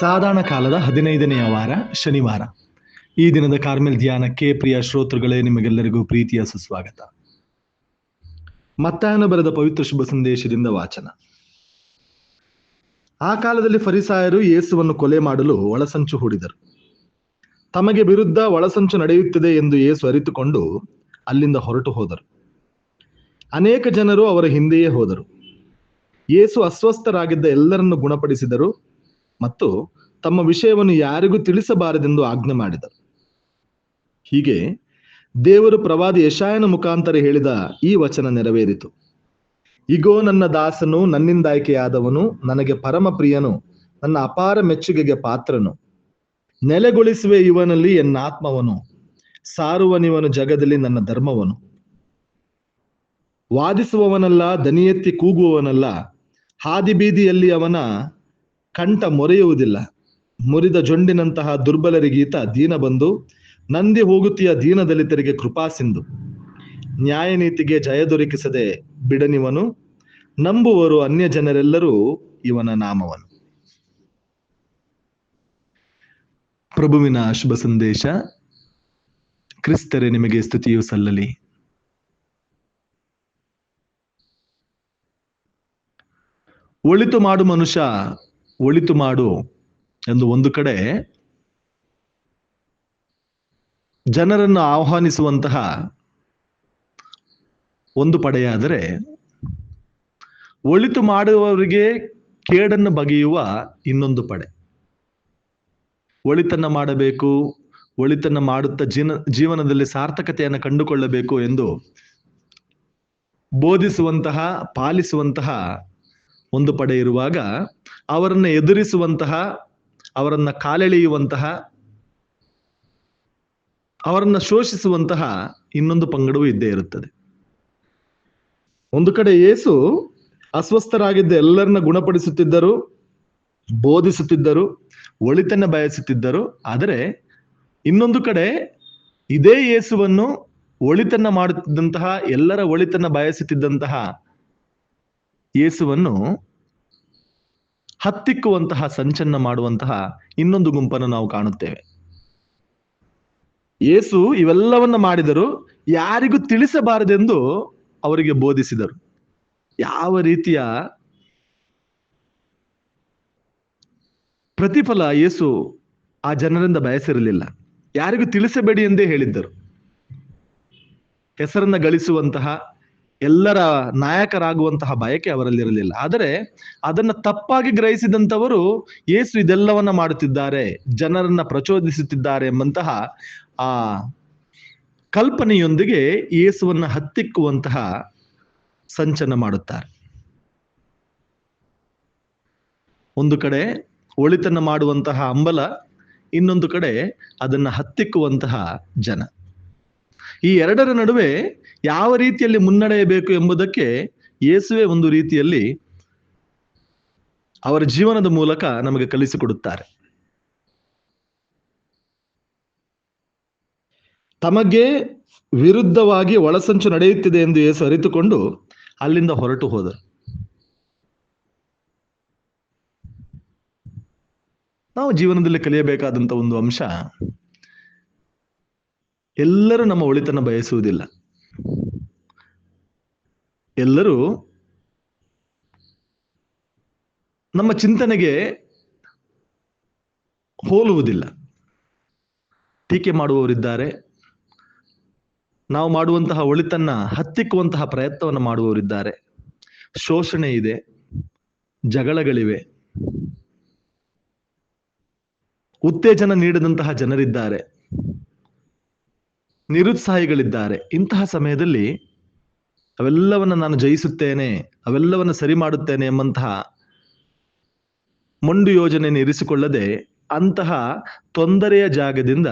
ಸಾಧಾರಣ ಕಾಲದ ಹದಿನೈದನೆಯ ವಾರ, ಶನಿವಾರ. ಈ ದಿನದ ಕಾರ್ಮೆಲ್ ಧ್ಯಾನಕ್ಕೆ ಪ್ರಿಯ ಶ್ರೋತೃಗಳೇ, ನಿಮಗೆಲ್ಲರಿಗೂ ಪ್ರೀತಿಯ ಸುಸ್ವಾಗತ. ಮತ್ತಾಯನ ಬರೆದ ಪವಿತ್ರ ಶುಭ ಸಂದೇಶದಿಂದ ವಾಚನ. ಆ ಕಾಲದಲ್ಲಿ ಫರಿಸಾಯರು ಯೇಸುವನ್ನು ಕೊಲೆ ಮಾಡಲು ಒಳಸಂಚು ಹೂಡಿದರು. ತಮಗೆ ವಿರುದ್ಧ ಒಳಸಂಚು ನಡೆಯುತ್ತಿದೆ ಎಂದು ಯೇಸು ಅರಿತುಕೊಂಡು ಅಲ್ಲಿಂದ ಹೊರಟು ಹೋದರು. ಅನೇಕ ಜನರು ಅವರ ಹಿಂದೆಯೇ ಹೋದರು. ಯೇಸು ಅಸ್ವಸ್ಥರಾಗಿದ್ದ ಎಲ್ಲರನ್ನು ಗುಣಪಡಿಸಿದರು. ಮತ್ತು ತಮ್ಮ ವಿಷಯವನ್ನು ಯಾರಿಗೂ ತಿಳಿಸಬಾರದೆಂದು ಆಜ್ಞೆ ಮಾಡಿದರು. ಹೀಗೆ ದೇವರು ಪ್ರವಾದಿ ಯಶಾಯನ ಮುಖಾಂತರ ಹೇಳಿದ ಈ ವಚನ ನೆರವೇರಿತು. ಇಗೋ, ನನ್ನ ದಾಸನು, ನನ್ನಿಂದ ಆಯ್ಕೆಯಾದವನು, ನನಗೆ ಪರಮ ಪ್ರಿಯನು, ನನ್ನ ಅಪಾರ ಮೆಚ್ಚುಗೆಗೆ ಪಾತ್ರನು. ನೆಲೆಗೊಳಿಸುವೆ ಇವನಲ್ಲಿ ಎನ್ನ ಆತ್ಮವನು, ಸಾರುವನಿವನು ಜಗದಲ್ಲಿ ನನ್ನ ಧರ್ಮವನು. ವಾದಿಸುವವನಲ್ಲ, ದನಿಯೆತ್ತಿ ಕೂಗುವವನಲ್ಲ ಹಾದಿ ಬೀದಿಯಲ್ಲಿ ಅವನ ಕಂಠ ಮೊರೆಯುವುದಿಲ್ಲ. ಮುರಿದ ಜೊಂಡಿನಂತಹ ದುರ್ಬಲರಿಗೀತ ದೀನ ಬಂದು, ನಂದಿ ಹೋಗುತ್ತಿಯ ದೀನದಲಿತರಿಗೆ ಕೃಪಾ ಸಿಂಧು. ನ್ಯಾಯ ನೀತಿಗೆ ಜಯ ದೊರಕಿಸದೆ ಬಿಡನಿವನು. ನಂಬುವರು ಅನ್ಯ ಜನರೆಲ್ಲರೂ ಇವನ ನಾಮವನು. ಪ್ರಭುವಿನ ಶುಭ ಸಂದೇಶ. ಕ್ರಿಸ್ತರೇ, ನಿಮಗೆ ಸ್ತುತಿಯು ಸಲ್ಲಲಿ. ಒಳಿತು ಮಾಡು ಮನುಷ್ಯ ಒಳಿತು ಮಾಡು ಎಂದು ಒಂದು ಕಡೆ ಜನರನ್ನು ಆಹ್ವಾನಿಸುವಂತಹ ಒಂದು ಪಡೆಯಾದರೆ ಒಳಿತು ಮಾಡುವವರಿಗೆ ಕೇಡನ್ನು ಬಗೆಯುವ ಇನ್ನೊಂದು ಪಡೆ. ಒಳಿತನ್ನ ಮಾಡಬೇಕು, ಒಳಿತನ್ನ ಮಾಡುತ್ತಾ ಜೀನ, ಜೀವನದಲ್ಲಿ ಸಾರ್ಥಕತೆಯನ್ನು ಕಂಡುಕೊಳ್ಳಬೇಕು ಎಂದು ಬೋಧಿಸುವಂತಹ, ಪಾಲಿಸುವಂತಹ ಒಂದು ಪಡೆ ಇರುವಾಗ ಅವರನ್ನ ಎದುರಿಸುವಂತಹ, ಅವರನ್ನ ಕಾಲೆಳೆಯುವಂತಹ, ಅವರನ್ನ ಶೋಷಿಸುವಂತಹ ಇನ್ನೊಂದು ಪಂಗಡವೂ ಇದ್ದೇ ಇರುತ್ತದೆ. ಒಂದು ಕಡೆ ಏಸು ಅಸ್ವಸ್ಥರಾಗಿದ್ದ ಎಲ್ಲರನ್ನ ಗುಣಪಡಿಸುತ್ತಿದ್ದರು, ಬೋಧಿಸುತ್ತಿದ್ದರು, ಒಳಿತನ್ನ ಬಯಸುತ್ತಿದ್ದರು, ಆದರೆ ಇನ್ನೊಂದು ಕಡೆ ಇದೇ ಯೇಸುವನ್ನು ಒಳಿತನ್ನ ಮಾಡುತ್ತಿದ್ದಂತಹ, ಎಲ್ಲರ ಒಳಿತನ್ನ ಬಯಸುತ್ತಿದ್ದಂತಹ ಯೇಸುವನ್ನು ಹತ್ತಿಕ್ಕುವಂತಹ ಸಂಚನ್ನ ಮಾಡುವಂತಹ ಇನ್ನೊಂದು ಗುಂಪನ್ನು ನಾವು ಕಾಣುತ್ತೇವೆ. ಯೇಸು ಇವೆಲ್ಲವನ್ನ ಮಾಡಿದರು ಯಾರಿಗೂ ತಿಳಿಸಬಾರದೆಂದು ಅವರಿಗೆ ಬೋಧಿಸಿದರು. ಯಾವ ರೀತಿಯ ಪ್ರತಿಫಲ ಯೇಸು ಆ ಜನರಿಂದ ಬಯಸಿರಲಿಲ್ಲ. ಯಾರಿಗೂ ತಿಳಿಸಬೇಡಿ ಎಂದೇ ಹೇಳಿದ್ದರು. ಹೆಸರನ್ನ ಗಳಿಸುವಂತಹ ಎಲ್ಲರ ನಾಯಕರಾಗುವಂತಹ ಬಯಕೆ ಅವರಲ್ಲಿರಲಿಲ್ಲ. ಆದರೆ ಅದನ್ನ ತಪ್ಪಾಗಿ ಗ್ರಹಿಸಿದಂಥವರು ಯೇಸು ಇದೆಲ್ಲವನ್ನ ಮಾಡುತ್ತಿದ್ದಾರೆ, ಜನರನ್ನ ಪ್ರಚೋದಿಸುತ್ತಿದ್ದಾರೆ ಎಂಬಂತಹ ಆ ಕಲ್ಪನೆಯೊಂದಿಗೆ ಯೇಸುವನ್ನ ಹತ್ತಿಕ್ಕುವಂತಹ ಸಂಚನ ಮಾಡುತ್ತಾರೆ. ಒಂದು ಕಡೆ ಒಳಿತನ್ನ ಮಾಡುವಂತಹ ಅಂಬಲ ಇನ್ನೊಂದು ಕಡೆ ಅದನ್ನ ಹತ್ತಿಕ್ಕುವಂತಹ ಜನ. ಈ ಎರಡರ ನಡುವೆ ಯಾವ ರೀತಿಯಲ್ಲಿ ಮುನ್ನಡೆಯಬೇಕು ಎಂಬುದಕ್ಕೆ ಯೇಸುವೆ ಒಂದು ರೀತಿಯಲ್ಲಿ ಅವರ ಜೀವನದ ಮೂಲಕ ನಮಗೆ ಕಲಿಸಿಕೊಡುತ್ತಾರೆ. ತಮಗೆ ವಿರುದ್ಧವಾಗಿ ಒಳಸಂಚು ನಡೆಯುತ್ತಿದೆ ಎಂದು ಯೇಸು ಅರಿತುಕೊಂಡು ಅಲ್ಲಿಂದ ಹೊರಟು ಹೋದರು. ನಾವು ಜೀವನದಲ್ಲಿ ಕಲಿಯಬೇಕಾದಂತ ಒಂದು ಅಂಶ ಎಲ್ಲರೂ ನಮ್ಮ ಒಳಿತನ್ನು ಬಯಸುವುದಿಲ್ಲ. ಎಲ್ಲರೂ ನಮ್ಮ ಚಿಂತನೆಗೆ ಹೋಲುವುದಿಲ್ಲ. ಟೀಕೆ ಮಾಡುವವರಿದ್ದಾರೆ. ನಾವು ಮಾಡುವಂತಹ ಒಳಿತನ್ನ ಹತ್ತಿಕ್ಕುವಂತಹ ಪ್ರಯತ್ನವನ್ನು ಮಾಡುವವರಿದ್ದಾರೆ. ಶೋಷಣೆ ಇದೆ. ಜಗಳಗಳಿವೆ. ಉತ್ತೇಜನ ನೀಡದಂತಹ ಜನರಿದ್ದಾರೆ. ನಿರುತ್ಸಾಹಿಗಳಿದ್ದಾರೆ. ಇಂತಹ ಸಮಯದಲ್ಲಿ ಅವೆಲ್ಲವನ್ನ ನಾನು ಜಯಿಸುತ್ತೇನೆ, ಅವೆಲ್ಲವನ್ನ ಸರಿ ಮಾಡುತ್ತೇನೆ ಎಂಬಂತಹ ಮೊಂಡು ಯೋಜನೆಯನ್ನು ಇರಿಸಿಕೊಳ್ಳದೆ ಅಂತಹ ತೊಂದರೆಯ ಜಾಗದಿಂದ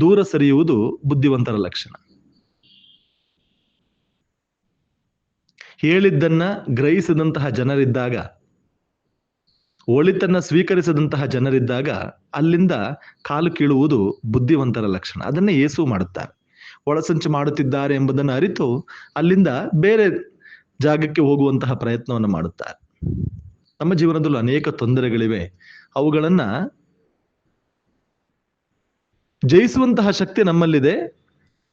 ದೂರ ಸರಿಯುವುದು ಬುದ್ಧಿವಂತರ ಲಕ್ಷಣ. ಹೇಳಿದ್ದನ್ನ ಗ್ರಹಿಸದಂತಹ ಜನರಿದ್ದಾಗ, ಒಳಿತನ್ನ ಸ್ವೀಕರಿಸದಂತಹ ಜನರಿದ್ದಾಗ ಅಲ್ಲಿಂದ ಕಾಲು ಕೀಳುವುದು ಬುದ್ಧಿವಂತರ ಲಕ್ಷಣ. ಅದನ್ನೇ ಏಸು ಮಾಡುತ್ತಾರೆ. ಒಳಸಂಚು ಮಾಡುತ್ತಿದ್ದಾರೆ ಎಂಬುದನ್ನು ಅರಿತು ಅಲ್ಲಿಂದ ಬೇರೆ ಜಾಗಕ್ಕೆ ಹೋಗುವಂತಹ ಪ್ರಯತ್ನವನ್ನು ಮಾಡುತ್ತಾರೆ. ನಮ್ಮ ಜೀವನದಲ್ಲೂ ಅನೇಕ ತೊಂದರೆಗಳಿವೆ. ಅವುಗಳನ್ನ ಜಯಿಸುವಂತಹ ಶಕ್ತಿ ನಮ್ಮಲ್ಲಿದೆ.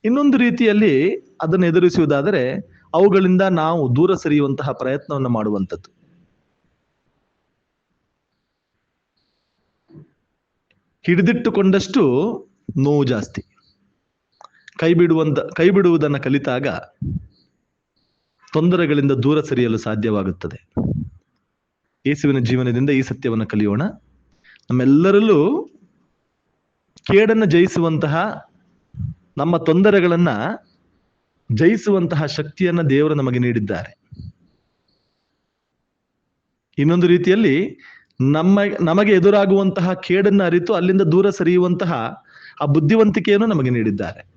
ಇನ್ನೊಂದು ರೀತಿಯಲ್ಲಿ ಅದನ್ನು ಎದುರಿಸುವುದಾದರೆ ಅವುಗಳಿಂದ ನಾವು ದೂರ ಸರಿಯುವಂತಹ ಪ್ರಯತ್ನವನ್ನು ಮಾಡುವಂಥದ್ದು. ಹಿಡಿದಿಟ್ಟುಕೊಂಡಷ್ಟು ನೋವು ಜಾಸ್ತಿ. ಕೈ ಬಿಡುವಂತ ಕೈ ಬಿಡುವುದನ್ನು ಕಲಿತಾಗ ತೊಂದರೆಗಳಿಂದ ದೂರ ಸರಿಯಲು ಸಾಧ್ಯವಾಗುತ್ತದೆ. ಯೇಸುವಿನ ಜೀವನದಿಂದ ಈ ಸತ್ಯವನ್ನು ಕಲಿಯೋಣ. ನಮ್ಮೆಲ್ಲರಲ್ಲೂ ಕೇಡನ್ನು ಜಯಿಸುವಂತಹ, ನಮ್ಮ ತೊಂದರೆಗಳನ್ನ ಜಯಿಸುವಂತಹ ಶಕ್ತಿಯನ್ನ ದೇವರು ನಮಗೆ ನೀಡಿದ್ದಾರೆ. ಇನ್ನೊಂದು ರೀತಿಯಲ್ಲಿ ನಮ್ಮ, ನಮಗೆ ಎದುರಾಗುವಂತಹ ಕೇಡನ್ನ ಅರಿತು ಅಲ್ಲಿಂದ ದೂರ ಸರಿಯುವಂತಹ ಆ ಬುದ್ಧಿವಂತಿಕೆಯನ್ನು ನಮಗೆ ನೀಡಿದ್ದಾರೆ.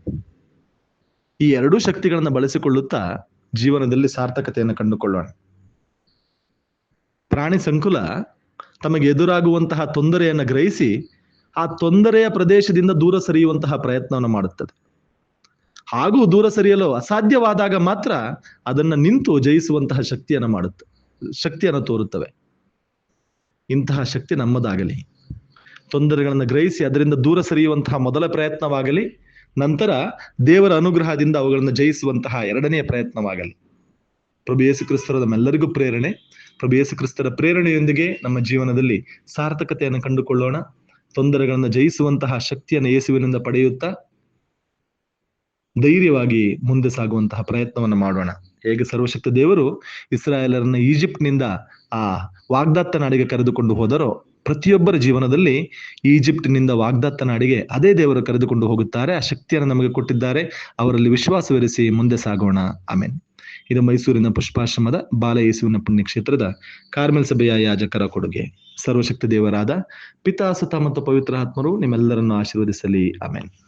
ಈ ಎರಡೂ ಶಕ್ತಿಗಳನ್ನು ಬಳಸಿಕೊಳ್ಳುತ್ತಾ ಜೀವನದಲ್ಲಿ ಸಾರ್ಥಕತೆಯನ್ನು ಕಂಡುಕೊಳ್ಳೋಣ. ಪ್ರಾಣಿ ಸಂಕುಲ ತಮಗೆ ಎದುರಾಗುವಂತಹ ತೊಂದರೆಯನ್ನು ಗ್ರಹಿಸಿ ಆ ತೊಂದರೆಯ ಪ್ರದೇಶದಿಂದ ದೂರ ಸರಿಯುವಂತಹ ಪ್ರಯತ್ನವನ್ನು ಮಾಡುತ್ತದೆ. ಹಾಗೂ ದೂರ ಸರಿಯಲು ಅಸಾಧ್ಯವಾದಾಗ ಮಾತ್ರ ಅದನ್ನ ನಿಂತು ಜಯಿಸುವಂತಹ ಶಕ್ತಿಯನ್ನು ಮಾಡುತ್ತೆ, ಶಕ್ತಿಯನ್ನು ತೋರುತ್ತವೆ. ಇಂತಹ ಶಕ್ತಿ ನಮ್ಮದಾಗಲಿ. ತೊಂದರೆಗಳನ್ನು ಗ್ರಹಿಸಿ ಅದರಿಂದ ದೂರ ಸರಿಯುವಂತಹ ಮೊದಲ ಪ್ರಯತ್ನವಾಗಲಿ. ನಂತರ ದೇವರ ಅನುಗ್ರಹದಿಂದ ಅವುಗಳನ್ನು ಜಯಿಸುವಂತಹ ಎರಡನೇ ಪ್ರಯತ್ನವಾಗಲಿ. ಪ್ರಭು ಯೇಸು ಕ್ರಿಸ್ತರ ನಮ್ಮೆಲ್ಲರಿಗೂ ಪ್ರೇರಣೆ. ಪ್ರಭು ಯೇಸು ಕ್ರಿಸ್ತರ ಪ್ರೇರಣೆಯೊಂದಿಗೆ ನಮ್ಮ ಜೀವನದಲ್ಲಿ ಸಾರ್ಥಕತೆಯನ್ನು ಕಂಡುಕೊಳ್ಳೋಣ. ತೊಂದರೆಗಳನ್ನು ಜಯಿಸುವಂತಹ ಶಕ್ತಿಯನ್ನು ಯೇಸುವಿನಿಂದ ಪಡೆಯುತ್ತಾ ಧೈರ್ಯವಾಗಿ ಮುಂದೆ ಸಾಗುವಂತಹ ಪ್ರಯತ್ನವನ್ನು ಮಾಡೋಣ. ಹೇಗೆ ಸರ್ವಶಕ್ತ ದೇವರು ಇಸ್ರಾಯೇಲರನ್ನ ಈಜಿಪ್ಟ್ನಿಂದ ಆ ವಾಗ್ದಾತ್ತ ನಾಡಿಗೆ ಕರೆದುಕೊಂಡು ಹೋದರೋ ಪ್ರತಿಯೊಬ್ಬರ ಜೀವನದಲ್ಲಿ ಈಜಿಪ್ಟ್ನಿಂದ ವಾಗ್ದತ್ತ ನಾಡಿಗೆ ಅದೇ ದೇವರು ಕರೆದುಕೊಂಡು ಹೋಗುತ್ತಾರೆ. ಆ ಶಕ್ತಿಯನ್ನು ನಮಗೆ ಕೊಟ್ಟಿದ್ದಾರೆ. ಅವರಲ್ಲಿ ವಿಶ್ವಾಸವಿರಿಸಿ ಮುಂದೆ ಸಾಗೋಣ. ಆಮೇನ್. ಇದು ಮೈಸೂರಿನ ಪುಷ್ಪಾಶ್ರಮದ ಬಾಲ ಯೇಸುವಿನ ಪುಣ್ಯಕ್ಷೇತ್ರದ ಕಾರ್ಮೆಲ್ ಸಭೆಯ ಯಾಜಕರ ಕೊಡುಗೆ. ಸರ್ವಶಕ್ತಿ ದೇವರಾದ ಪಿತಾ ಸುತ ಮತ್ತು ಪವಿತ್ರ ಆತ್ಮರು ನಿಮ್ಮೆಲ್ಲರನ್ನು ಆಶೀರ್ವದಿಸಲಿ. ಆಮೇನ್.